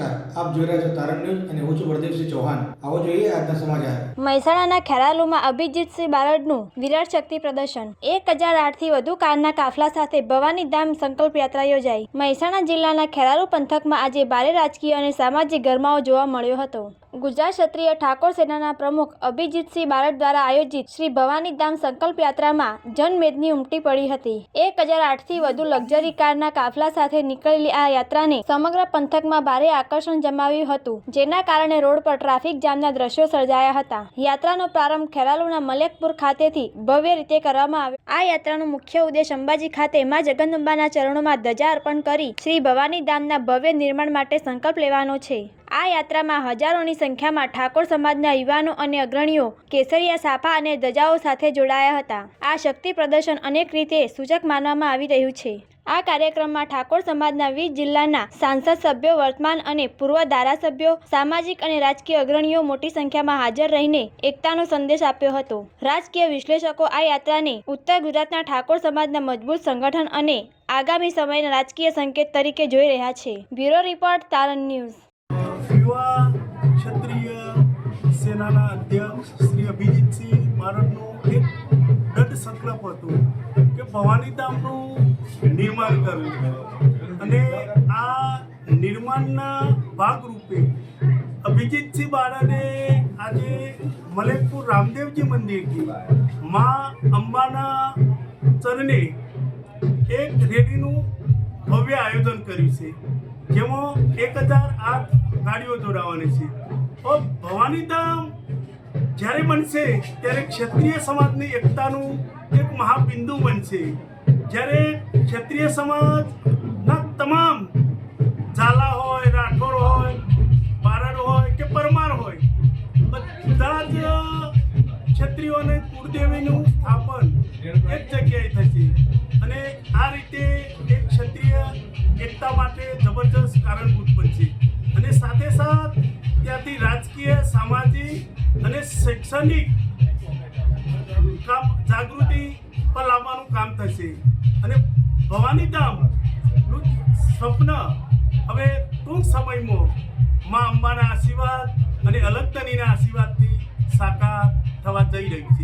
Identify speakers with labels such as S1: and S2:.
S1: નમસ્કાર, આપ જોઈ રહ્યા છો તારણ ન્યૂઝ અને હું છું પ્રદીપસિંહ ચૌહાણ. આવો જોઈએ આજના સમાચાર.
S2: મહેસાણાના ખેરાલુમાં અભિજીતસિંહ બારડનું વિરાટ શક્તિ પ્રદર્શન. એક હજાર આઠથી વધુ કારના કાફલા સાથે ભવાની ધામ સંકલ્પ યાત્રા યોજાઈ. મહેસાણા જિલ્લાના ખેરાલુ પંથકમાં આજે ભારે રાજકીય અને સામાજિક ગરમાવો જોવા મળ્યો હતો. ગુજરાત ક્ષત્રિય ઠાકોર સેનાના પ્રમુખ અભિજીતસિંહ બારડ દ્વારા આયોજિત શ્રી ભવાની ધામ સંકલ્પ યાત્રામાં જનમેદની ઉમટી પડી હતી. એક હજાર આઠથી વધુ લક્ઝરી કારના કાફલા સાથે નીકળેલી આ યાત્રાને સમગ્ર પંથકમાં ભારે આકર્ષણ જમાવ્યું હતું, જેના કારણે રોડ પર ટ્રાફિક જામના દ્રશ્યો સર્જાયા હતા. યાત્રાનો પ્રારંભ ખેરાલુના મલેકપુર ખાતેથી ભવ્ય રીતે કરવામાં આવ્યો. આ યાત્રાનો મુખ્ય ઉદ્દેશ અંબાજી ખાતે મા જગદંબાના ચરણોમાં ધજા અર્પણ કરી શ્રી ભવાની ધામના ભવ્ય નિર્માણ માટે સંકલ્પ લેવાનો છે. આ યાત્રામાં હજારોની સંખ્યામાં ઠાકોર સમાજના યુવાનો અને અગ્રણીઓ, કેસરિયા, સાફા અને ધજાઓ સાથે જોડાયા હતા. આ શક્તિ પ્રદર્શન અનેક રીતે સૂચક માનવામાં આવી રહ્યું છે. આ કાર્યક્રમમાં ઠાકોર સમાજના વીસ જિલ્લાના સાંસદ સભ્યો, વર્તમાન અને પૂર્વ ધારાસભ્યો, સામાજિક અને રાજકીય અગ્રણીઓ મોટી સંખ્યામાં હાજર રહીને એકતાનો સંદેશ આપ્યો હતો. રાજકીય વિશ્લેષકો આ યાત્રાને ઉત્તર ગુજરાતના ઠાકોર સમાજના મજબૂત સંગઠન અને આગામી સમયના રાજકીય સંકેત તરીકે જોઈ રહ્યા છે. બ્યુરો રિપોર્ટ, તારણ ન્યૂઝ.
S3: ક્ષત્રિય સેનાના અધ્યક્ષ શ્રી અભિજીતસિંહ બારડનું એક દૃઢ સંકલ્પ હતું કે ભવાની નિર્માણ કર્યું અને આ નિર્માણના ભાગરૂપે અભિજીતસિંહ બાળાને આજે મલેકપુર રામદેવજી મંદિરથી મા અંબાના ચરણે એક રેલીનું ભવ્ય આયોજન કર્યું છે. જેમાં એક હજાર આઠ ગાડીઓ જોડાવાની છે. તો ભવાની ધામ જ્યારે બનશે ત્યારે ક્ષત્રિય સમાજની એકતાનું એક મહાબિંદુ બનશે. જ્યારે ક્ષત્રિય સમાજના તમામ ઝાલા હોય, રાઠોડ હોય, બારડ હોય કે પરમાર હોય, બધા જ ક્ષત્રિયોને કુળદેવીનું સ્થાપન એક જગ્યાએ થશે. અને આ રીતે એક ક્ષત્રિય એકતા માટે જબરજસ્ત કારણભૂત બનશે. અને સાથે સાથ ત્યાંથી રાજકીય, સામાજિક અને શૈક્ષણિક કામ, જાગૃતિ પર લાવવાનું કામ થશે. અને ભવાની ધામ સ્વપ્ન. હવે ટૂંક સમયમાં મા અંબાના આશીર્વાદ અને અલગતનીના આશીર્વાદથી સાકાર થવા જઈ રહ્યું છે.